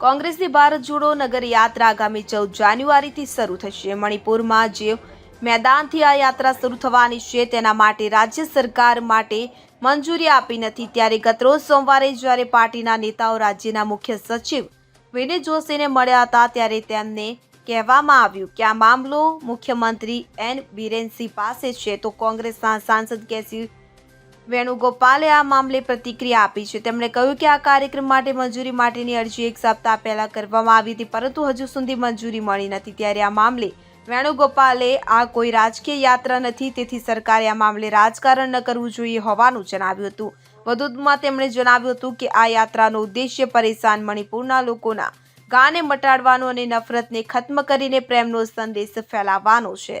કોંગ્રેસની ભારત જોડો નગર યાત્રા આગામી ચૌદ જાન્યુઆરીથી શરૂ થશે. મણિપુરમાં જે મેદાનથી આ યાત્રા શરૂ થવાની છે, તેના માટે રાજ્ય સરકાર માટે મંજૂરી આપી નથી. ત્યારે ગતરોજ સોમવારે જ્યારે પાર્ટીના નેતાઓ રાજ્યના મુખ્ય સચિવ વિનય જોશીને મળ્યા હતા, ત્યારે તેમને કહેવામાં આવ્યું કે આ મામલો મુખ્યમંત્રી એન. બિરેનસિંહ પાસે છે. તો કોંગ્રેસના સાંસદ કેસી વેણુગોપાલે આ મામલે પ્રતિક્રિયા આપી છે. તેમણે કહ્યું કે આ કાર્યક્રમ માટે મંજૂરી માટેની અરજી એક સપ્તાહ પહેલા કરવામાં આવી હતી, પરંતુ હજુ સુધી મંજૂરી મળી નથી. ત્યારે આ મામલે વેણુગોપાલે આ કોઈ રાજકીય યાત્રા નથી, તેથી સરકારે આ મામલે રાજકારણ ન કરવું જોઈએ હોવાનું જણાવ્યું હતું. વધુમાં તેમણે જણાવ્યું હતું કે આ યાત્રાનો ઉદ્દેશ્ય પરેશાન મણિપુરના લોકોના ગાને મટાડવાનો અને નફરતને ખત્મ કરીને પ્રેમનો સંદેશ ફેલાવવાનો છે.